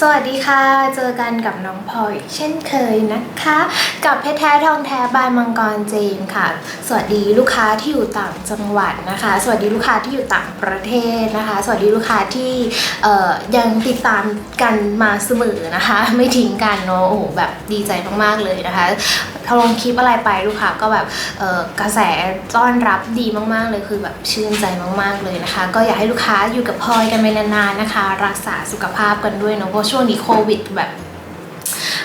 สวัสดีค่ะ เจอกันกับน้องพลอยเช่นเคยนะคะ กับเพชรแท้ทองแท้บายมังกรเจมค่ะ สวัสดีลูกค้าที่อยู่ต่างจังหวัดนะคะ สวัสดีลูกค้าที่อยู่ต่างประเทศนะคะ สวัสดีลูกค้าที่ยังติดตามกันมาเสมอนะคะ ไม่ทิ้งกันเนาะโอ้โหแบบดีใจมากๆเลยนะคะ ถ้าลงคลิปอะไรไปลูกค้าก็แบบกระแสต้อนรับดีมากๆเลยคือแบบชื่นใจมาก ๆเลยนะคะ ก็อยากให้ลูกค้าอยู่กับพลอยกันไปนานๆนะคะ รักษาสุขภาพกันด้วยเนาะเพราะช่วงนี้โควิดแบบ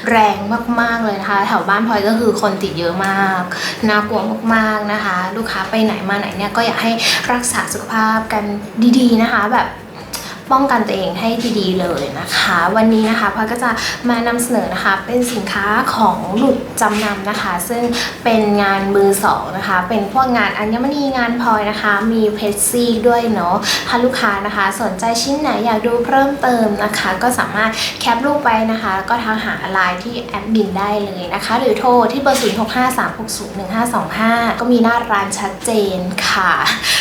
แรงมากๆเลยนะคะ แถวบ้านพลอยก็คือคนติดเยอะมากน่ากลัวมากๆนะคะ ลูกค้าไปไหนมาไหนเนี่ยก็อยากให้รักษาสุขภาพกันดีๆนะคะ แบบ ป้องกันตัวเองให้ดีๆเลยนะคะ วันนี้นะคะพลอยก็จะมานำเสนอนะคะเป็นสินค้าของหลุดจำนำนะคะ ซึ่งเป็นงานมือสองนะคะ เป็นพวกงานอัญมณีงานพลอยนะคะ มีเพชรซีด้วยเนาะถ้าลูกค้านะคะ สนใจชิ้นไหนอยากดูเพิ่มเติมนะคะ ก็สามารถแคปรูปไปนะคะ ก็ทักหาไลน์ที่แอดมินได้เลยนะคะ หรือโทรที่เบอร์ 0 6 5 3 6 0 1 5 2 5 ก็มีหน้าร้านชัดเจนค่ะ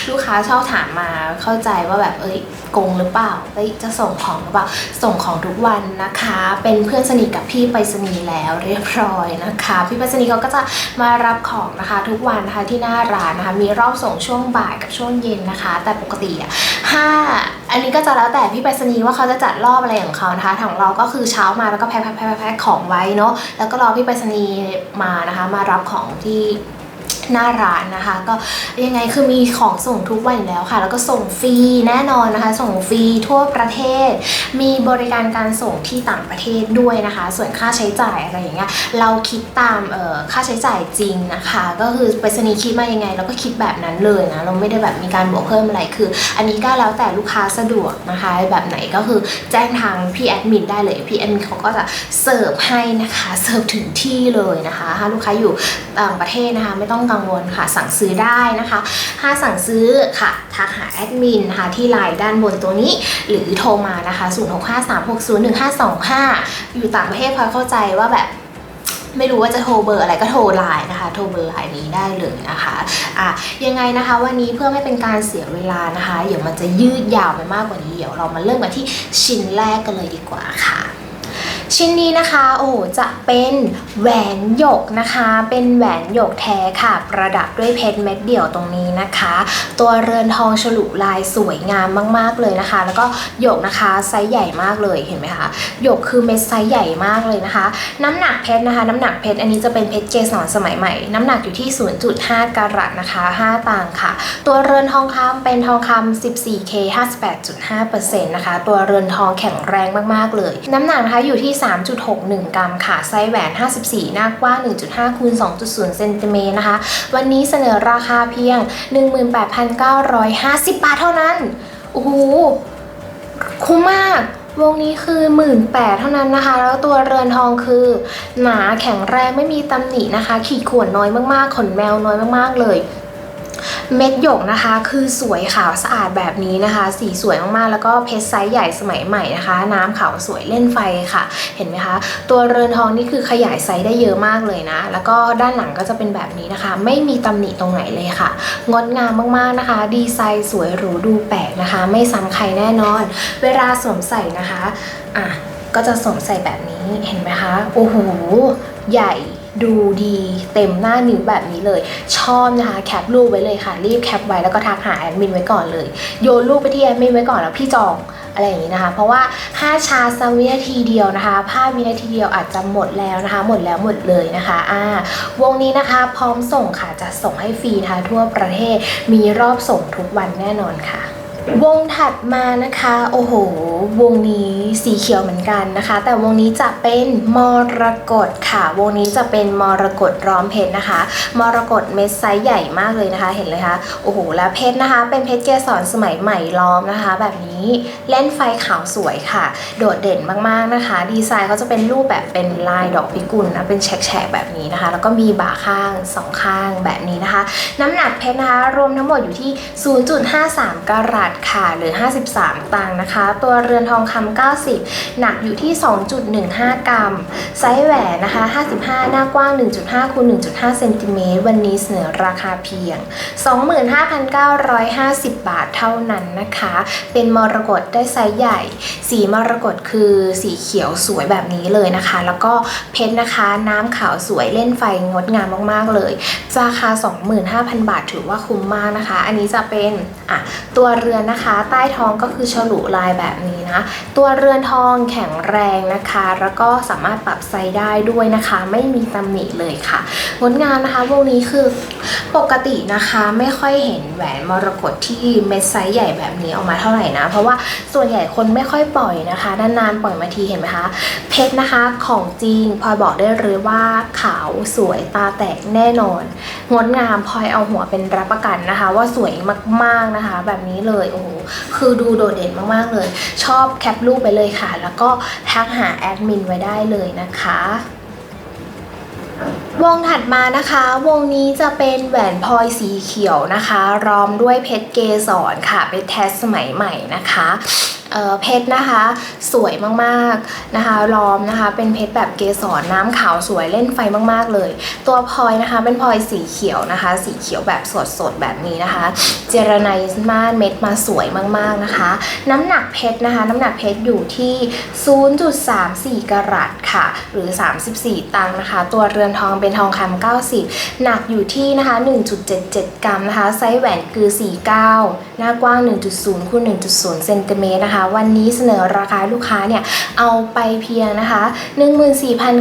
ลูกค้าชอบถามมาเข้าใจว่าแบบเอ้ยโกงหรือเปล่าเอ้ยจะส่งของหรือเปล่าส่งของทุกวันนะคะ เป็นเพื่อนสนิทกับพี่ไปรษณีย์แล้วเรียบร้อยนะคะ พี่ไปรษณีย์เขาก็จะมารับของนะคะ ทุกวันนะคะที่หน้าร้านนะคะ มีรอบส่งช่วงบ่ายกับช่วงเย็นนะคะ แต่ปกติอะห้าอันนี้ก็จะแล้วแต่พี่ไปรษณีย์ว่าเขาจะจัดรอบอะไรของเขานะคะทางเราก็คือเช้ามาแล้วก็แพ็คแพ็คแพ็คแพ็คของไว้เนาะแล้วก็รอพี่ไปรษณีย์มานะคะ มารับของที่ หน้าร้านนะคะ ก็ยังไงคือมีของส่งทุกวันอยู่แล้วค่ะ แล้วก็ส่งฟรีแน่นอนนะคะ ส่งฟรีทั่วประเทศ มีบริการการส่งที่ต่างประเทศด้วยนะคะ ส่วนค่าใช้จ่ายอะไรอย่างเงี้ยเราคิดตามเอ่อค่าใช้จ่ายจริงนะคะ ก็คือไปรษณีย์คิดมายังไง เราก็คิดแบบนั้นเลยนะเราไม่ได้แบบมีการบวกเพิ่มอะไรคือ อันนี้ก็แล้วแต่ลูกค้าสะดวกนะคะ แบบไหนก็คือแจ้งทางพี่แอดมินได้เลยพี่แอดมินเขาก็จะเสิร์ฟให้นะคะเสิร์ฟถึงที่เลยนะคะถ้าลูกค้าอยู่ต่างประเทศนะคะไม่ต้องกังวลค่ะ สั่งซื้อได้นะคะ ถ้าสั่งซื้อค่ะทักหาแอดมินนะคะที่ไลน์ด้านบนตัวนี้ หรือโทรมานะคะ 0653601525 อยู่ต่างประเทศพอเข้าใจว่าแบบไม่รู้ว่าจะโทรเบอร์อะไรก็โทรไลน์นะคะ โทรเบอร์ไลน์นี้ได้เลยนะคะอะยังไงนะคะ วันนี้เพื่อไม่เป็นการเสียเวลานะคะ เดี๋ยวมันจะยืดยาวไปมากกว่านี้ เดี๋ยวเรามาเริ่มกันที่ชิ้นแรกกันเลยดีกว่าค่ะ ชิ้นนี้นะคะ โอ้โห จะเป็นแหวนหยกนะคะ เป็นแหวนหยกแท้ค่ะ ประดับด้วยเพชรเม็ดเดี่ยวตรงนี้นะคะ ตัวเรือนทองฉลุลายสวยงามมาก ๆเลยนะคะ แล้วก็หยกนะคะไซส์ใหญ่มากเลยเห็นไหมคะหยกคือเม็ดไซส์ใหญ่มากเลยนะคะ น้ำหนักเพชรนะคะ น้ำหนักเพชรอันนี้จะเป็นเพชรเกสรสมัยใหม่ น้ำหนักอยู่ที่ 0.5 กรัตนะคะ5ตางค่ะ ตัวเรือนทองคำเป็นทองคำ 14K 58.5%นะคะ ตัวเรือนทองแข็งแรงมากๆเลย น้ำหนักนะคะอยู่ที่3.61 กรัมค่ะ ไซส์แหวน 54 หน้ากว้าง 1.5คูณ2.0เซนติเมตรนะคะ วันนี้เสนอราคาเพียง 18,950 บาทเท่านั้น โอ้โห คุ้มมากวงนี้คือ 1 8ื่นเท่านั้นนะคะ แล้วตัวเรือนทองคือ หนาแข็งแรงไม่มีตำหนินะคะ ขีดข่วนน้อยมากๆ ขนแมวน้อยมากๆเลย เม็ดหยกนะคะคือสวยขาวสะอาดแบบนี้นะคะ สีสวยมากๆ แล้วก็เพชรไซส์ใหญ่สมัยใหม่นะคะ น้ำขาวสวยเล่นไฟค่ะ เห็นไหมคะ ตัวเรือนทองนี่คือขยายไซส์ได้เยอะมากเลยนะ แล้วก็ด้านหลังก็จะเป็นแบบนี้นะคะ ไม่มีตำหนิตรงไหนเลยค่ะ งดงามมากๆนะคะ ดีไซน์สวยหรูดูแปลกนะคะ ไม่ซ้ำใครแน่นอน เวลาสวมใส่นะคะอะก็จะสวมใส่แบบนี้เห็นไหมคะโอ้โหใหญ่ ดูดีเต็มหน้านิ้วแบบนี้เลย ชอบนะคะ แคปรูปไว้เลยค่ะ รีบแคปไว้แล้วก็ทักหาแอดมินไว้ก่อนเลย โยนรูปไปที่แอดมินไว้ก่อนแล้วพี่จองอะไรอย่างนี้นะคะ เพราะว่าถ้าชาร์จสักวินาทีเดียวนะคะ ภาพวินาทีเดียวอาจจะหมดแล้วนะคะ หมดแล้วหมดเลยนะคะอ่าวงนี้นะคะ พร้อมส่งค่ะจะส่งให้ฟรีนะคะทั่วประเทศมีรอบส่งทุกวันแน่นอนค่ะ วงถัดมานะคะ โอ้โห วงนี้สีเขียวเหมือนกันนะคะ แต่วงนี้จะเป็นมรกตค่ะ วงนี้จะเป็นมรกตร้อมเพชรนะคะ มรกตเม็ดไซส์ใหญ่มากเลยนะคะ เห็นเลยคะโอ้โห แล้วเพชรนะคะ เป็นเพชรเกสรสมัยใหม่ล้อมนะคะ แบบนี้เล่นไฟขาวสวยค่ะ โดดเด่นมากๆนะคะ ดีไซน์เขาจะเป็นรูปแบบเป็นลายดอกพิกุลนะ เป็นแฉกๆแบบนี้นะคะ แล้วก็มีบ่าข้างสองข้างแบบนี้นะคะ น้ำหนักเพชรนะคะ รวมทั้งหมดอยู่ที่ 0.53กรัตค่ะหรือ 53 ตังค์นะคะ ตัวเรือนทองคำ90 หนักอยู่ที่ 2.15 กรัม ไซส์แหวนนะคะ 55 หน้ากว้าง 1.5คูณ1.5เซนติเมตรวันนี้เสนอราคาเพียง 25,950 บาทเท่านั้นนะคะ เป็นมรกตได้ไซส์ใหญ่ สีมรกตคือสีเขียวสวยแบบนี้เลยนะคะ แล้วก็เพชรนะคะน้ำขาวสวยเล่นไฟงดงามมากๆเลย ราคา 25,000 บาทถือว่าคุ้มมากนะคะ อันนี้จะเป็นอะตัวเรือนนะคะ ใต้ท้องก็คือฉลุลายแบบนี้นะ ตัวเรือนทองแข็งแรงนะคะ แล้วก็สามารถปรับไซส์ได้ด้วยนะคะ ไม่มีตำหนิเลยค่ะงดงามนะคะวงนี้คือปกตินะคะไม่ค่อยเห็นแหวนมรกตที่เม็ดไซส์ใหญ่แบบนี้ออกมาเท่าไหร่นะ เพราะว่าส่วนใหญ่คนไม่ค่อยปล่อยนะคะนานๆปล่อยมาทีเห็นไหมคะ เพชรนะคะของจริงพลอยบอกได้เลยว่าขาวสวยตาแตกแน่นอน งดงามพลอยเอาหัวเป็นรับประกันนะคะ ว่าสวยมากๆนะคะ แบบนี้เลยโอ้โหคือดูโดดเด่นมากๆเลย ชอบแคปรูปไปเลยค่ะ แล้วก็ทักหาแอดมินไว้ได้เลยนะคะวงถัดมานะคะ วงนี้จะเป็นแหวนพลอยสีเขียวนะคะร้อมด้วยเพชรเกสรค่ะ เป็นแทสสมัยใหม่นะคะ เพชรนะคะ สวยมากๆนะคะล้อมนะคะ เป็นเพชรแบบเกสรน้ำขาวสวยเล่นไฟมากๆเลย ตัวพลอยนะคะเป็นพลอยสีเขียวนะคะ สีเขียวแบบสดๆแบบนี้นะคะ เจรไนซ์มาเม็ดมาสวยมากๆนะคะ น้ำหนักเพชรนะคะ น้ำหนักเพชรอยู่ที่ 0.34 กรัตค่ะ หรือ 34 ตังค์นะคะ ตัวเรือนทองเป็นทองคำ90 หนักอยู่ที่นะคะ 1.77 กรัมนะคะ ไซส์แหวนคือ 49 หน้ากว้าง 1.0คูณ1.0เซนติเมตรนะคะวันนี้เสนอราคาลูกค้าเนี่ยเอาไปเพียงนะคะ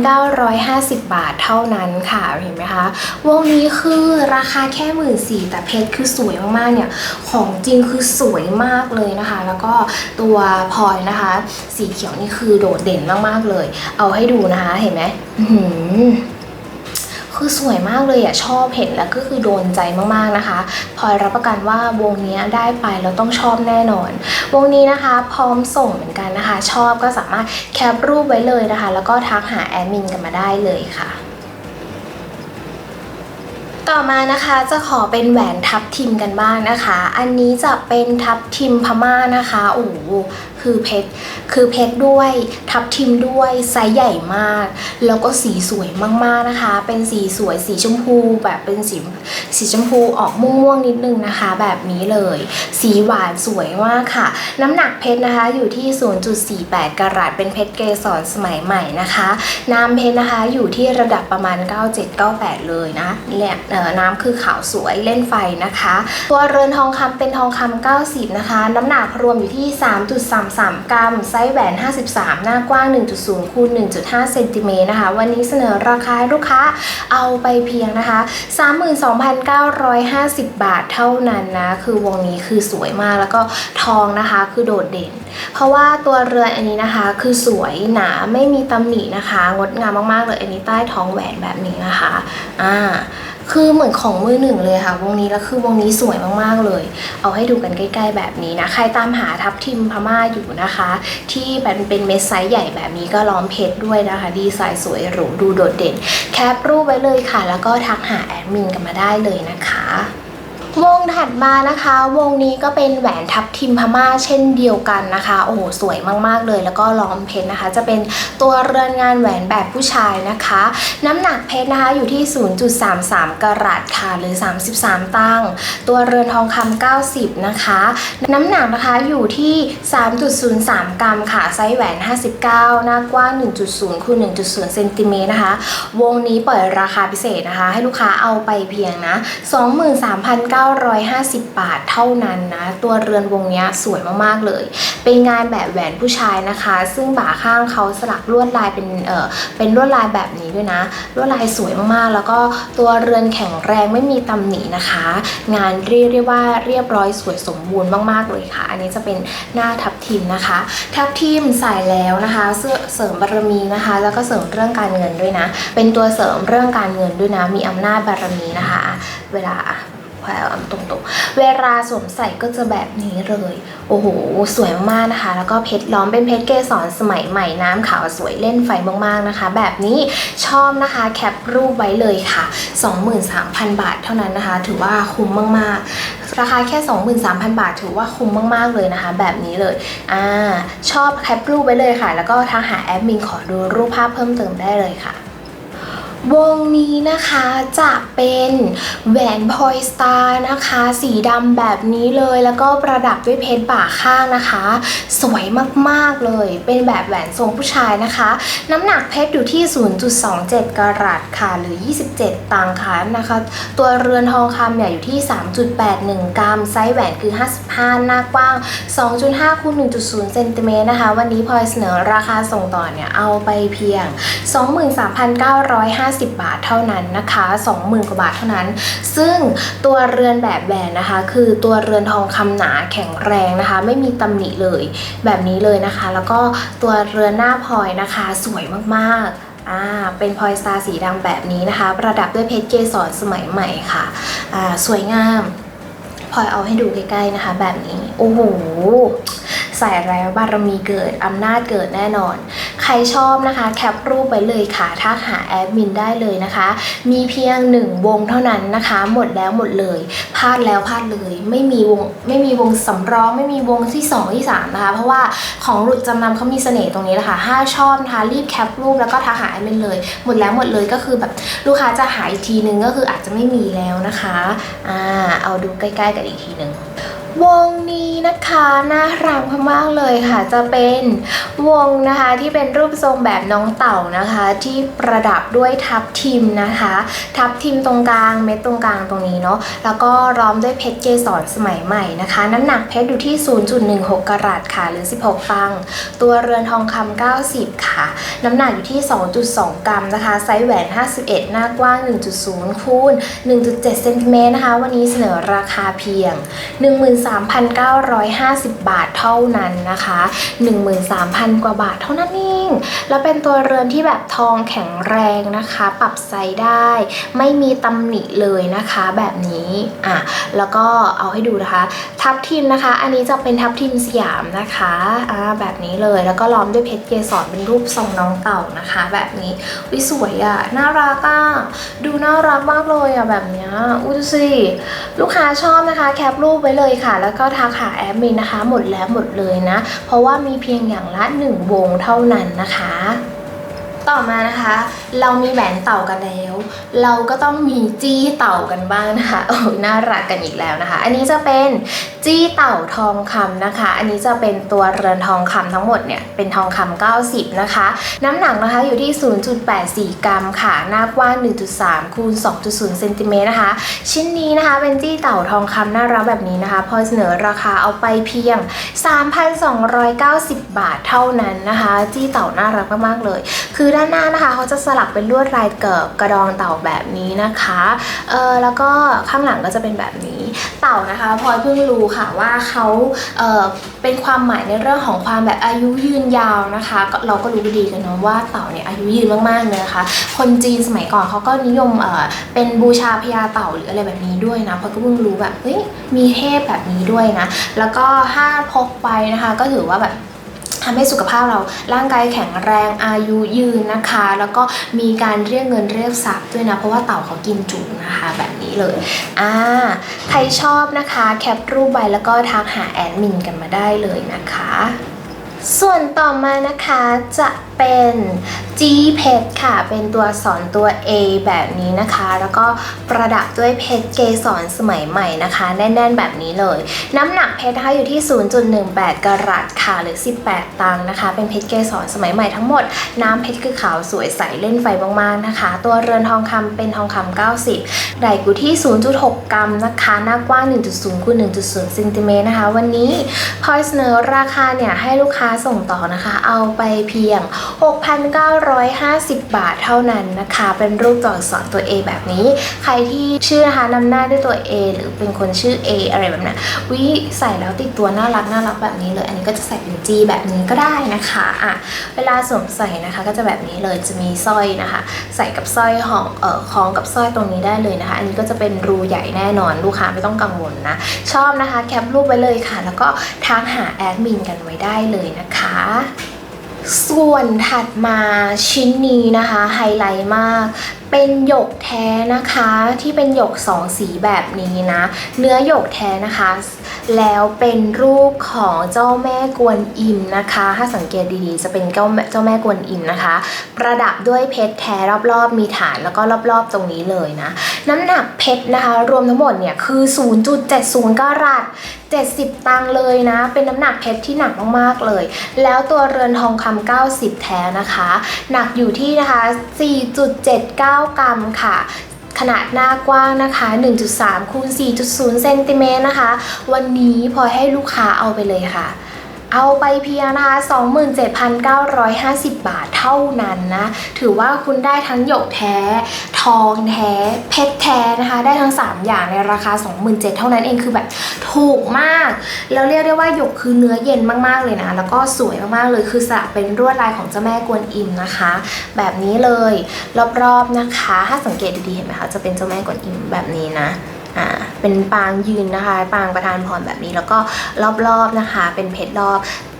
14,950 บาทเท่านั้นค่ะเห็นไหมคะวงนี้คือราคาแค่หมื่นสี่แต่เพชรคือสวยมากๆเนี่ยของจริงคือสวยมากเลยนะคะ แล้วก็ตัวพลอยนะคะ สีเขียวนี่คือโดดเด่นมากๆเลย เอาให้ดูนะคะเห็นไหมหคือสวยมากเลยอะชอบเห็นแล้วก็คือโดนใจมากๆนะคะ พลอยรับประกันว่าวงนี้ได้ไปแล้วต้องชอบแน่นอน วงนี้นะคะ พร้อมส่งเหมือนกันนะคะ ชอบก็สามารถแคปรูปไว้เลยนะคะ แล้วก็ทักหาแอดมินกันมาได้เลยค่ะต่อมานะคะจะขอเป็นแหวนทับทิมกันบ้างนะคะ อันนี้จะเป็นทับทิมพม่านะคะโอ้ คือเพชรคือเพชรด้วยทับทิมด้วยไซส์ใหญ่มาก แล้วก็สีสวยมากๆนะคะ เป็นสีสวยสีชมพูแบบเป็นสีสีชมพูออกม่วงๆนิดนึงนะคะ แบบนี้เลย สีหวานสวยมากค่ะ น้ำหนักเพชรนะคะอยู่ที่ 0.48 กรัตเป็นเพชรเกสรสมัยใหม่นะคะน้ำเพชรนะคะอยู่ที่ระดับประมาณ 97-98 เลยนะเนี่แหละเอ่อน้ำคือขาวสวยเล่นไฟนะคะ ตัวเรือนทองคำเป็นทองคำ90 นะคะ น้ำหนักรวมอยู่ที่ 3.33กรัม ไซส์แหวน 53 หน้ากว้าง 1.0คูณ1.5เซนติเมตรนะคะ วันนี้เสนอราคาลูกค้าเอาไปเพียงนะคะ 32,950 บาทเท่านั้นนะ คือวงนี้คือสวยมากแล้วก็ทองนะคะคือโดดเด่น เพราะว่าตัวเรือนอันนี้นะคะ คือสวยหนาไม่มีตำหนินะคะ งดงามมากๆเลยอันนี้ใต้ท้องแหวนแบบนี้นะคะอ่า คือเหมือนของมือหนึ่งเลยค่ะ วงนี้แล้วคือวงนี้สวยมากๆเลย เอาให้ดูกันใกล้ ๆ แบบนี้นะ ใครตามหาทับทิมพม่าอยู่นะคะ ที่เป็นเป็นเม็ดไซส์ใหญ่แบบนี้ก็ล้อมเพชรด้วยนะคะ ดีไซน์สวยหรูดูโดดเด่น แคปรูปไว้เลยค่ะ แล้วก็ทักหาแอดมินกันมาได้เลยนะคะ วงถัดมานะคะ วงนี้ก็เป็นแหวนทับทิมพม่าเช่นเดียวกันนะคะ โอ้โหสวยมากๆเลย แล้วก็ล้อมเพชรนะคะ จะเป็นตัวเรือนงานแหวนแบบผู้ชายนะคะ น้ำหนักเพชรนะคะอยู่ที่ 0.33 กรัตค่ะหรือ 33 ตังตัวเรือนทองคำ90 นะคะ น้ำหนักนะคะอยู่ที่ 3.03 กรัมค่ะไซส์แหวน 59 หน้ากว้าง 1.0คูณ1.0เซนติเมตรนะคะ วงนี้ปล่อยราคาพิเศษนะคะ ให้ลูกค้าเอาไปเพียงนะ 23,900 950 บาทเท่านั้นนะ ตัวเรือนวงนี้สวยมากๆเลย เป็นงานแบบแหวนผู้ชายนะคะ ซึ่งบ่าข้างเขาสลักลวดลายเป็นเออเป็นลวดลายแบบนี้ด้วยนะ ลวดลายสวยมากๆ แล้วก็ตัวเรือนแข็งแรงไม่มีตำหนินะคะ งานเรียกได้ว่าเรียบร้อยสวยสมบูรณ์มากๆเลยค่ะ อันนี้จะเป็นหน้าทับทิมนะคะ ทับทิมใส่แล้วนะคะเสื้อเสริมบารมีนะคะ แล้วก็เสริมเรื่องการเงินด้วยนะ เป็นตัวเสริมเรื่องการเงินด้วยนะ มีอำนาจบารมีนะคะ เวลา พพลอยเอาตรงๆ เวลาสวมใส่ก็จะแบบนี้เลย โอ้โห สวยมากนะคะ แล้วก็เพชรล้อมเป็นเพชรเกสรสมัยใหม่น้ำขาวสวยเล่นไฟมากๆนะคะ แบบนี้ชอบนะคะแคปรูปไว้เลยค่ะ 23,000 บาทเท่านั้นนะคะ ถือว่าคุ้มมากๆ ราคาแค่ 23,000 บาท ถือว่าคุ้มมากๆเลยนะคะ แบบนี้เลยอ่าชอบแคปรูปไว้เลยค่ะ แล้วก็ทักหาแอดมินขอดูรูปภาพเพิ่มเติมได้เลยค่ะ วงนี้นะคะจะเป็นแหวนพลอยสตาร์นะคะ สีดำแบบนี้เลยแล้วก็ประดับด้วยเพชรบ่าข้างนะคะ สวยมากๆเลย เป็นแบบแหวนทรงผู้ชายนะคะ น้ำหนักเพชรอยู่ที่ 0.27 กรัตค่ะ หรือ 27 ตังค์ค่ะนะคะ ตัวเรือนทองคำเนี่ยอยู่ที่ 3.81 กรัม ไซส์แหวนคือ 55 หน้ากว้าง 2.5คูณ1.0เซนติเมตรนะคะ วันนี้พลอยเสนอราคาส่งต่อเนี่ยเอาไปเพียง 23,950บาทเท่านั้นนะคะ 20,000 กว่าบาทเท่านั้น ซึ่งตัวเรือนแบบแหวนนะคะ คือตัวเรือนทองคำหนาแข็งแรงนะคะ ไม่มีตำหนิเลยแบบนี้เลยนะคะ แล้วก็ตัวเรือนหน้าพลอยนะคะสวยมากๆอ่าเป็นพลอยสตาร์สีดำแบบนี้นะคะ ประดับด้วยเพชรเกสรสมัยใหม่ค่ะอ่าสวยงามพลอยเอาให้ดูใกล้ๆนะคะ แบบนี้ โอ้โหใส่แล้วบารมีเกิดอำนาจเกิดแน่นอน ใครชอบนะคะแคปรูปไปเลยค่ะทักหาแอดมินได้เลยนะคะ มีเพียงหนึ่งวงเท่านั้นนะคะ หมดแล้วหมดเลยพลาดแล้วพลาดเลย ไม่มีวงไม่มีวงสำรองไม่มีวงที่ 2 ที่ 3 นะคะ เพราะว่าของหลุดจำนำเขามีเสน่ห์ตรงนี้แหละค่ะถ้าชอบนะคะรีบแคปรูปแล้วก็ทักหาแอดมินเลย หมดแล้วหมดเลยก็คือแบบลูกค้าจะหาอีกทีนึงก็คืออาจจะไม่มีแล้วนะคะอ่าเอาดูใกล้ ๆ กันอีกทีหนึ่ง วงนี้นะคะน่ารักมากๆเลยค่ะ จะเป็นวงนะคะที่เป็นรูปทรงแบบน้องเต่านะคะ ที่ประดับด้วยทับทิมนะคะ ทับทิมตรงกลางเม็ดตรงกลางตรงนี้เนาะแล้วก็ล้อมด้วยเพชรเกสรสมัยใหม่นะคะ น้ำหนักเพชรอยู่ที่ 0.16 กรัตค่ะหรือ 16ตัง ตัวเรือนทองคำ90 ค่ะ น้ำหนักอยู่ที่ 2.2 กรัมนะคะ ไซส์แหวน 51 หน้ากว้าง 1.0คูณ1.7เซนติเมตรนะคะ วันนี้เสนอราคาเพียง13,950 บาทเท่านั้นนะคะ 13,000 กว่าบาทเท่านั้นเองแล้วเป็นตัวเรือนที่แบบทองแข็งแรงนะคะ ปรับไซส์ได้ ไม่มีตำหนิเลยนะคะแบบนี้อะแล้วก็เอาให้ดูนะคะ ทับทิมนะคะ อันนี้จะเป็นทับทิมสยามนะคะอ่าแบบนี้เลยแล้วก็ล้อมด้วยเพชรเกสรเป็นรูปทรงน้องเต่านะคะ แบบนี้วิสวยอะ่ะน่ารักอะดูน่ารักมากเลยอะแบบนี้อุ้ยดูสิลูกค้าชอบนะคะ แคปรูปไว้เลยค่ะแล้วก็ทักหาแอดมินนะคะ หมดแล้วหมดเลยนะ เพราะว่ามีเพียงอย่างละหนึ่งวงเท่านั้นนะคะ ต่อมานะคะ เรามีแหวนเต่ากันแล้ว เราก็ต้องมีจี้เต่ากันบ้างนะคะโอ้ยน่ารักกันอีกแล้วนะคะ อันนี้จะเป็นจี้เต่าทองคำนะคะ อันนี้จะเป็นตัวเรือนทองคำทั้งหมดเนี่ยเป็นทองคำ90 นะคะ น้ำหนักนะคะอยู่ที่ 0.84 กรัมค่ะ หน้ากว้าง 1.3 คูณ 2.0 เซนติเมตรนะคะ ชิ้นนี้นะคะเป็นจี้เต่าทองคำน่ารักแบบนี้นะคะพอเสนอราคาเอาไปเพียง 3,290 บาทเท่านั้นนะคะ จี้เต่าน่ารักมากๆเลย คือด้านหน้านะคะเขาจะสลักเป็นลวดลายเกิบกระดองเต่าแบบนี้นะคะเออแล้วก็ข้างหลังก็จะเป็นแบบนี้ เต่านะคะพลอยเพิ่งรู้ค่ะว่าเขาเออเป็นความหมายในเรื่องของความแบบอายุยืนยาวนะคะเราก็รู้ดีกันเนาะว่าเต่าเนี่ยอายุยืนมากๆเลยนะคะคนจีนสมัยก่อนเขาก็นิยมเออเป็นบูชาพญาเต่าหรืออะไรแบบนี้ด้วยนะพลอยก็เพิ่งรู้แบบเฮ้ยมีเทพแบบนี้ด้วยนะแล้วก็ถ้าพกไปนะคะก็ถือว่าแบบ ทำให้สุขภาพเราร่างกายแข็งแรงอายุยืนนะคะ แล้วก็มีการเรียกเงินเรียกทรัพย์ด้วยนะ เพราะว่าเต่าเขากินจุนะคะแบบนี้เลยอ่าใครชอบนะคะแคปรูปไว้แล้วก็ทักหาแอดมินกันมาได้เลยนะคะ ส่วนต่อมานะคะจะ เป็น G เพชรค่ะ เป็นตัวสอนตัว A แบบนี้นะคะ แล้วก็ประดับด้วยเพชรเกสรสมัยใหม่นะคะ แน่นๆแบบนี้เลย น้ำหนักเพชรนะคะอยู่ที่ 0.18 กรัตค่ะ หรือ 18 ตังค์นะคะ เป็นเพชรเกสรสมัยใหม่ทั้งหมด น้ำเพชรคือขาวสวยใสเล่นไฟมากๆนะคะ ตัวเรือนทองคำเป็นทองคำ90ไดกูที่ 0.6 กรัมนะคะ หน้ากว้าง 1.0คูณ1.0เซนติเมตรนะคะ วันนี้พลอยเสนอราคาเนี่ยให้ลูกค้าส่งต่อนะคะ เอาไปเพียง6,950 บาทเท่านั้นนะคะ เป็นรูปตัวอักษรตัว A แบบนี้ ใครที่ชื่อนะคะนำหน้าด้วยตัว A หรือเป็นคนชื่อ A อะไรแบบนั้นวิใส่แล้วติดตัวน่ารักน่ารักแบบนี้เลย อันนี้ก็จะใส่เป็น G แบบนี้ก็ได้นะคะอะเวลาสวมใส่นะคะก็จะแบบนี้เลยจะมีสร้อยนะคะ ใส่กับสร้อยหอมเอ่อคล้องกับสร้อยตรงนี้ได้เลยนะคะ อันนี้ก็จะเป็นรูใหญ่แน่นอนลูกค้าไม่ต้องกังวลนะ ชอบนะคะแคปรูปไว้เลยค่ะ แล้วก็ทักหาแอดมินกันไว้ได้เลยนะคะ ส่วนถัดมาชิ้นนี้นะคะไฮไลท์มาก เป็นหยกแท้นะคะที่เป็นหยกสองสีแบบนี้นะ เนื้อหยกแท้นะคะ แล้วเป็นรูปของเจ้าแม่กวนอิมนะคะ ถ้าสังเกตดีๆ จะเป็นเจ้าแม่เจ้าแม่กวนอิมนะคะ ประดับด้วยเพชรแท้รอบๆ มีฐานแล้วก็รอบๆ ตรงนี้เลยนะ น้ำหนักเพชรนะคะ รวมทั้งหมดเนี่ยคือ 0.70กรัต70 ตังค์เลยนะ เป็นน้ำหนักเพชรที่หนักมากๆเลย แล้วตัวเรือนทองคำ90 แท้นะคะ หนักอยู่ที่นะคะ 4.79 กรัมค่ะ ขนาดหน้ากว้างนะคะ 1.3คูณ4.0เซนติเมตรนะคะ วันนี้พอให้ลูกค้าเอาไปเลยค่ะ เอาไปเพียงนะคะ27,950 บาทเท่านั้นนะ ถือว่าคุณได้ทั้งหยกแท้ ทองแท้ เพชรแท้นะคะ ได้ทั้ง 3 อย่างในราคา 27,000เท่านั้นเองคือแบบถูกมาก แล้วเรียกได้ว่าหยกคือเนื้อเย็นมากๆเลยนะ แล้วก็สวยมากๆเลยคือสะเป็นลวดลายของเจ้าแม่กวนอิมนะคะ แบบนี้เลยรอบๆนะคะ ถ้าสังเกตดีๆเห็นไหมคะจะเป็นเจ้าแม่กวนอิมแบบนี้นะ เป็นปางยืนนะคะ ปางประธานพรแบบนี้แล้วก็รอบๆนะคะ เป็นเพชรรอบ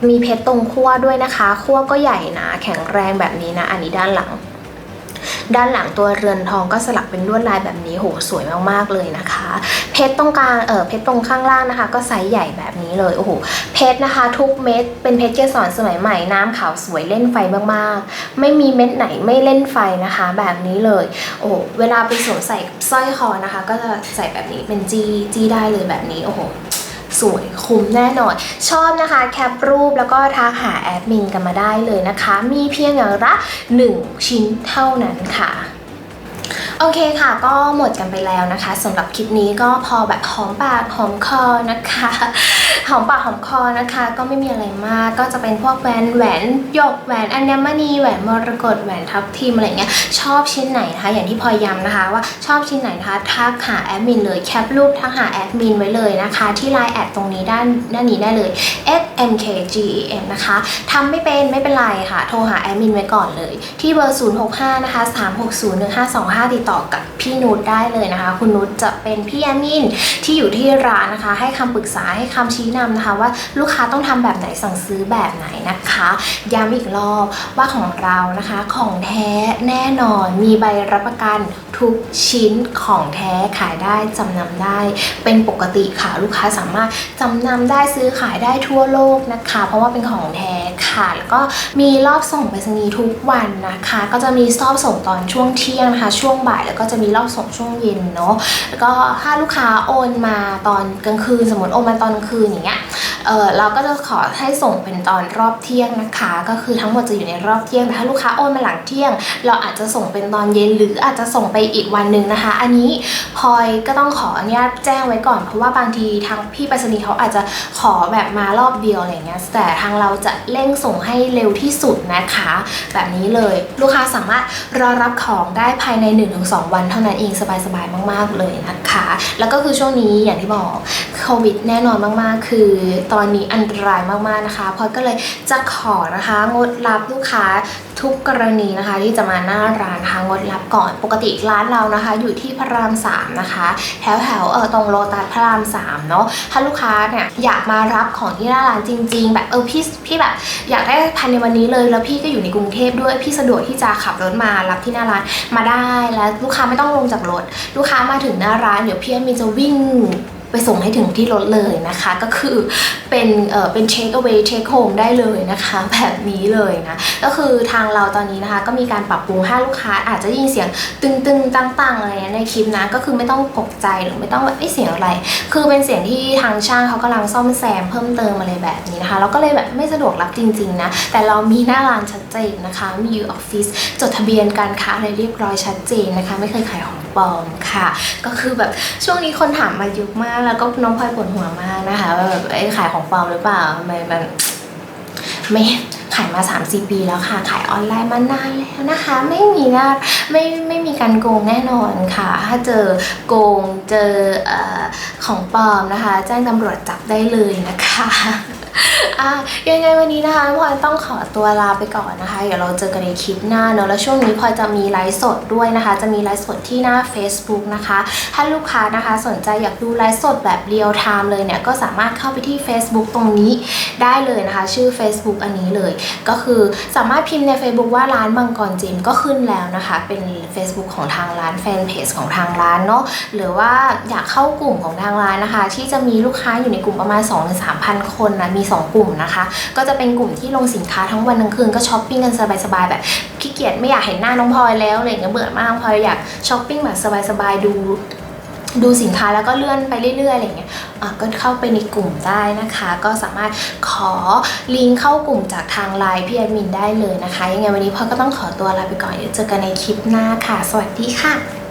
มีเพชรตรงขั้วด้วยนะคะขั้วก็ใหญ่นะแข็งแรงแบบนี้นะ อันนี้ด้านหลัง ด้านหลังตัวเรือนทองก็สลักเป็นลวดลายแบบนี้โหสวยมากๆเลยนะคะ เพชรตรงกลางเออเพชรตรงข้างล่างนะคะ ก็ไซส์ใหญ่แบบนี้เลยโอ้โหเพชรนะคะ ทุกเม็ดเป็นเพชรเกสรสมัยใหม่น้ำขาวสวยเล่นไฟมากๆ ไม่มีเม็ดไหนไม่เล่นไฟนะคะ แบบนี้เลยโอ้โหเวลาไปสวมใส่สร้อยคอนะคะ ก็จะใส่แบบนี้เป็นจีจีได้เลยแบบนี้โอ้โห สวยคุ้มแน่นอน ชอบนะคะแคปรูปแล้วก็ทักหาแอดมินกันมาได้เลยนะคะ มีเพียงอย่างละ 1 ชิ้นเท่านั้นค่ะโอเคค่ะก็หมดกันไปแล้วนะคะสำหรับคลิปนี้ก็พอแบบหอมปากหอมคอนะคะ หอมปากหอมคอนะคะ ก็ไม่มีอะไรมากก็จะเป็นพวกแหวนแหวนหยกแหวนอัญมณีแหวนมรกตแหวนทับทิมอะไรเงี้ยชอบชิ้นไหนนะคะอย่างที่พลอยย้ำนะคะ ว่าชอบชิ้นไหนนะคะทักหาแอดมินเลยแคปรูปทักหาแอดมินไว้เลยนะคะ ที่ไลน์แอดตรงนี้ด้านด้านนี้ได้เลย s m k g e m นะคะทำไม่เป็นไม่เป็นไรค่ะ โทรหาแอดมินไว้ก่อนเลย ที่เบอร์ 065 นะคะ 3601525 ติดต่อกับพี่นุชได้เลยนะคะ คุณนุชจะเป็นพี่แอดมินที่อยู่ที่ร้านนะคะ ให้คำปรึกษาให้คำชี้นนำนะคะว่าลูกค้าต้องทำแบบไหนสั่งซื้อแบบไหนนะคะ ย้ำอีกรอบว่าของเรานะคะของแท้แน่นอนมีใบรับประกันทุกชิ้นของแท้ขายได้จำนำได้ เป็นปกติค่ะลูกค้าสามารถจำนำได้ซื้อขายได้ทั่วโลกนะคะ เพราะว่าเป็นของแท้ค่ะแล้วก็มีรอบส่งไปรษณีย์ทุกวันนะคะ ก็จะมีรอบส่งตอนช่วงเที่ยงนะคะ ช่วงบ่ายแล้วก็จะมีรอบส่งช่วงเย็นเนาะแล้วก็ถ้าลูกค้าโอนมาตอนกลางคืนสมมติโอนมาตอนกลางคืนอย่างเงี้ยเออเราก็จะขอให้ส่งเป็นตอนรอบเที่ยงนะคะ ก็คือทั้งหมดจะอยู่ในรอบเที่ยงแต่ถ้าลูกค้าโอนมาหลังเที่ยง เราอาจจะส่งเป็นตอนเย็นหรืออาจจะส่งไปอีกวันหนึ่งนะคะ อันนี้พลอยก็ต้องขออนุญาตแจ้งไว้ก่อน เพราะว่าบางทีทางพี่ไปรษณีย์เขาอาจจะขอแบบมารอบเดียวอะไรเงี้ยแต่ทางเราจะเร่งส่งให้เร็วที่สุดนะคะ แบบนี้เลยลูกค้าสามารถรอรับของได้ภายใน 1-2 วันเท่านั้นเองสบายๆมาก ๆเลยนะคะ แล้วก็คือช่วงนี้อย่างที่บอกโควิดแน่นอนมากๆ คือตอนนี้อันตรายมากๆนะคะพลอยก็เลยจะขอนะคะงดรับลูกค้าทุกกรณีนะคะ ที่จะมาหน้าร้านนะคะงดรับก่อนปกติร้านเรานะคะ อยู่ที่พระรามสามนะคะแถวแถวเออตรงโลตัสพระรามสามเนาะถ้าลูกค้าเนี่ยอยากมารับของที่หน้าร้านจริง ๆ แบบเออพี่พี่แบบอยากได้ภายในวันนี้เลย แล้วพี่ก็อยู่ในกรุงเทพด้วยพี่สะดวกที่จะขับรถมารับที่หน้าร้านมาได้แล้วลูกค้าไม่ต้องลงจากรถ ลูกค้ามาถึงหน้าร้านเดี๋ยวพี่อดมีจะวิ่ง ไปส่งให้ถึงที่รถเลยนะคะ ก็คือเป็นเออเป็นเช็คเอา a y เช็คโฮมได้เลยนะคะ แบบนี้เลยนะ ก็คือทางเราตอนนี้นะคะ ก็มีการปรับปรุงให้ลูกค้าอาจจะยินเสียงตึงๆตั้งๆอะไรเนี่ยในคลิปนะก็คือไม่ต้องตกใจหรือไม่ต้องแบบเอ๊ะเสียงอะไร คือเป็นเสียงที่ทางช่างเขากำลังซ่อมแซมเพิ่มเติมอะไรแบบนี้นะคะเราก็เลยแบบไม่สะดวกรับจริงๆนะแต่เรามีหน้าร้านชัดเจนนะคะ มียูออฟฟิศจดทะเบียนการค้าอะไรเรียบร้อยชัดเจนนะคะ ไม่เคยขายของ ปลอมค่ะ ก็คือแบบช่วงนี้คนถามมาเยอะมากแล้วก็น้องพลอยปวดหัวมากนะคะว่าแบบเอ้ขายของปลอมหรือเปล่าทำไมมันไม่ขายมา 3-4 ปีแล้วค่ะ ขายออนไลน์มานานแล้วนะคะ ไม่มีนะไม่ไม่มีการโกงแน่นอนค่ะ ถ้าเจอโกงเจออของปลอมนะคะ แจ้งตำรวจจับได้เลยนะคะ อะยังไงวันนี้นะคะพลอยต้องขอตัวลาไปก่อนนะคะ เดี๋ยวเราเจอกันในคลิปหน้าเนอะแล้วช่วงนี้พลอยจะมีไลฟ์สดด้วยนะคะ จะมีไลฟ์สดที่หน้า Facebook นะคะ ถ้าลูกค้านะคะสนใจอยากดูไลฟ์สดแบบเรียลไทม์เลยเนี่ย ก็สามารถเข้าไปที่ Facebook ตรงนี้ได้เลยนะคะ ชื่อ Facebook อันนี้เลย ก็คือสามารถพิมพ์ใน Facebook ว่าร้านมังกรจิมก็ขึ้นแล้วนะคะ เป็น Facebook ของทางร้านแฟนเพจของทางร้านเนาะหรือว่าอยากเข้ากลุ่มของทางร้านนะคะ ที่จะมีลูกค้าอยู่ในกลุ่มประมาณ 2-3,000 คนนะมี2 กลุ่มนะคะ ก็จะเป็นกลุ่มที่ลงสินค้าทั้งวันทั้งคืนก็ช้อปปิ้งกันสบายๆแบบขี้เกียจไม่อยากเห็นหน้าน้องพลอยแล้วอะไรเงี้ยเบื่อมากพลอยอยากช้อปปิ้งแบบสบายๆดูดูสินค้าแล้วก็เลื่อนไปเรื่อยๆอะไรเงี้ยก็เข้าไปในกลุ่มได้นะคะ ก็สามารถขอลิงก์เข้ากลุ่มจากทางไลน์พี่แอดมินได้เลยนะคะ ยังไงวันนี้พลอก็ต้องขอตัวลาไปก่อนเดี๋ยวเจอกันในคลิปหน้าค่ะ สวัสดีค่ะ